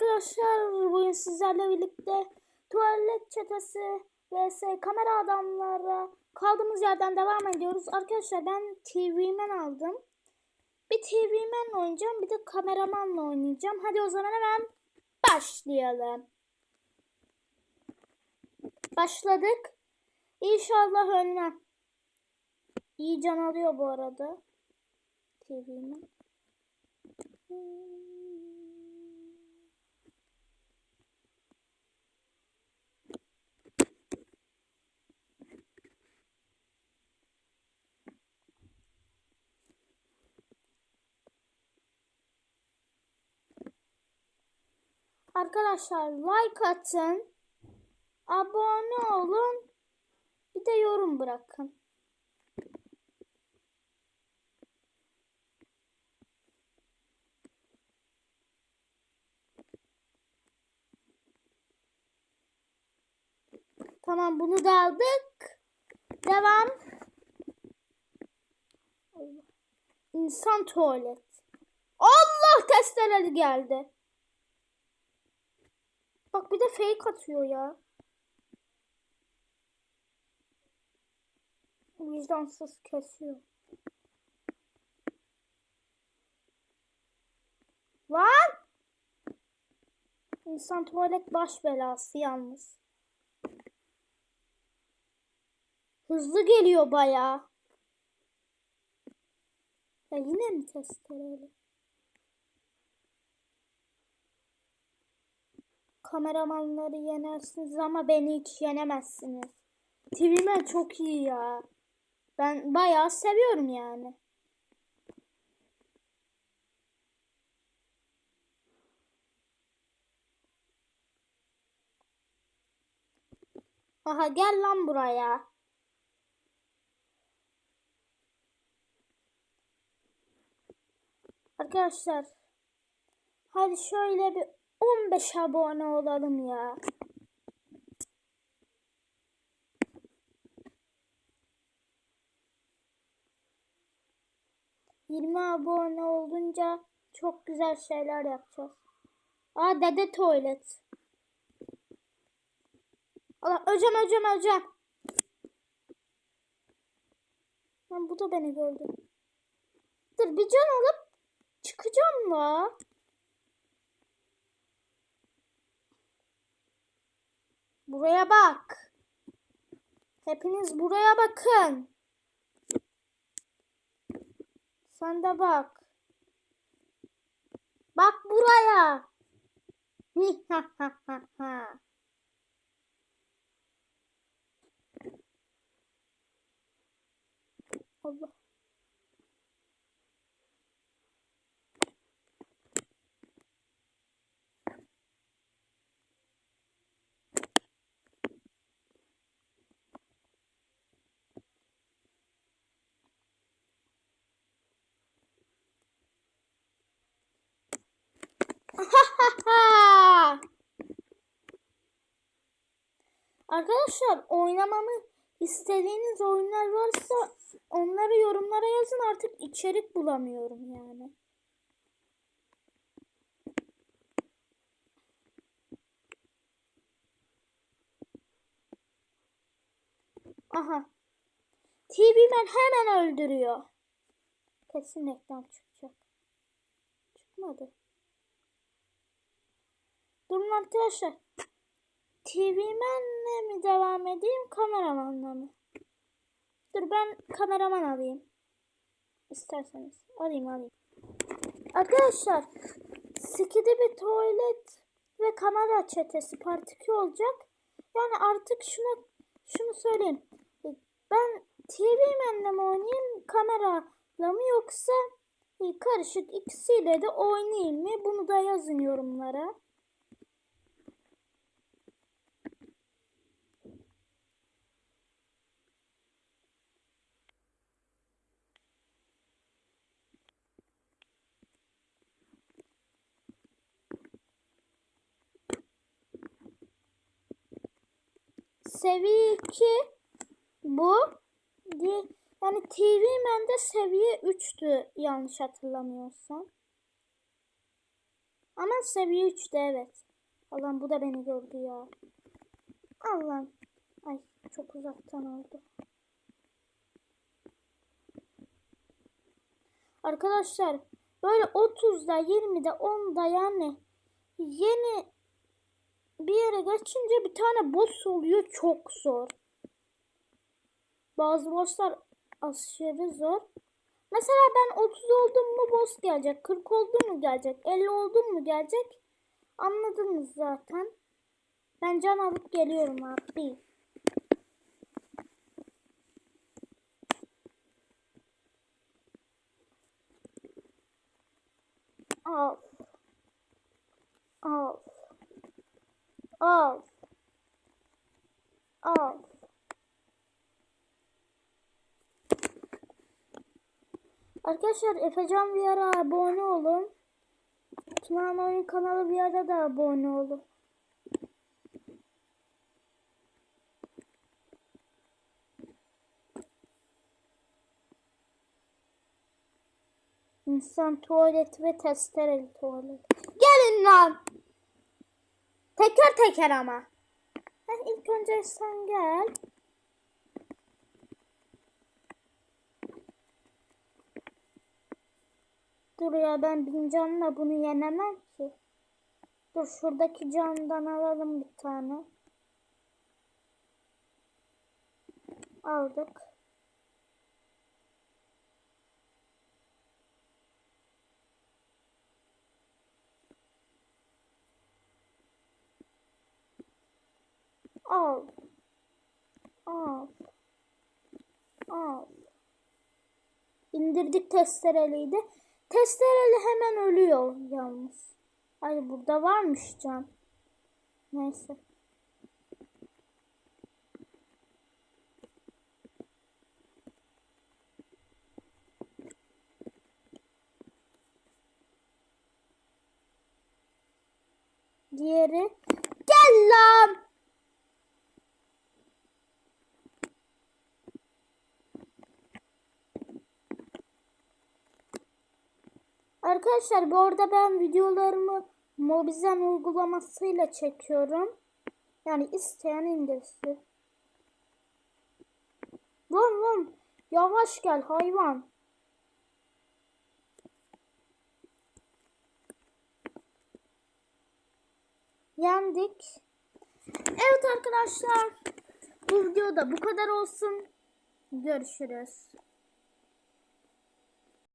arkadaşlar bugün sizlerle birlikte tuvalet çetesi vs kamera adamlara kaldığımız yerden devam ediyoruz. Arkadaşlar ben TV'men aldım. Bir TV'menle oynayacağım bir de kameramanla oynayacağım. Hadi o zaman hemen başlayalım. Başladık. İnşallah ölmem. İyi can alıyor bu arada. TV'men. Arkadaşlar like atın. Abone olun. Bir de yorum bırakın. Tamam bunu da aldık. Devam. İnsan tuvalet. Allah testeleri geldi. Bak bir de fake atıyor ya. Vicdansız kesiyor. Lan! İnsan tuvalet baş belası yalnız. Hızlı geliyor bayağı. Ya yine mi testereyle? Kameramanları yenersiniz ama beni hiç yenemezsiniz. TV'men çok iyi ya. Ben bayağı seviyorum yani. Aha gel lan buraya. Arkadaşlar hadi şöyle bir 15 abone olalım ya. Yirmi abone olunca çok güzel şeyler yapacağız. Aa dede tuvalet. Allah hocam hocam hocam. Lan bu da beni gördü. Dur bir can alıp çıkacağım la. Buraya bak. Hepiniz buraya bakın. Sen de bak. Bak buraya. Allah. Arkadaşlar oynamamı istediğiniz oyunlar varsa onları yorumlara yazın artık içerik bulamıyorum yani. Aha. TV'men hemen öldürüyor. Kesin reklam. Arkadaşlar. TV'menle mi devam edeyim kameramanla mı? Dur ben kameraman alayım. İsterseniz. Alayım alayım. Arkadaşlar Skidi bir tuvalet ve kamera çetesi part 2 olacak. Yani artık şunu şunu söyleyeyim. Ben TV'menle mi oynayayım kamerayla mı yoksa karışık ikisiyle de oynayayım mı? Bunu da yazın yorumlara. Seviye 2 bu. Yani TV Man'de seviye 3'tü yanlış hatırlamıyorsam. Ama seviye 3'te evet. Allah'ım bu da beni gördü ya. Allah'ım. Ay çok uzaktan oldu. Arkadaşlar böyle 30'da 20'de 10'da yani yeni bir yere geçince bir tane boss oluyor çok zor. Bazı bosslar aşırı zor. Mesela ben 30 oldum mu boss gelecek. 40 oldum mu gelecek. 50 oldum mu gelecek. Anladınız zaten. Ben can alıp geliyorum abi. Al. Al. Al. Al. Arkadaşlar Efecan bir ara abone olun. Tunağan Oyun kanalı bir ara da abone olun. İnsan tuvaleti ve testereli tuvalet. Gelin lan. Teker teker ama. Heh, ilk önce sen gel. Dur ya ben bin canla bunu yenemem ki. Dur şuradaki candan alalım bir tane. Aldık. Al. Al. Al. İndirdik testereliyi de. Testereli hemen ölüyor yalnız. Ay burada varmış can. Neyse. Diğeri. Gel lan. Arkadaşlar bu arada ben videolarımı Mobizen uygulamasıyla çekiyorum. Yani isteyen indirsin. Lan lan yavaş gel hayvan. Yendik. Evet arkadaşlar bu videoda bu kadar olsun. Görüşürüz.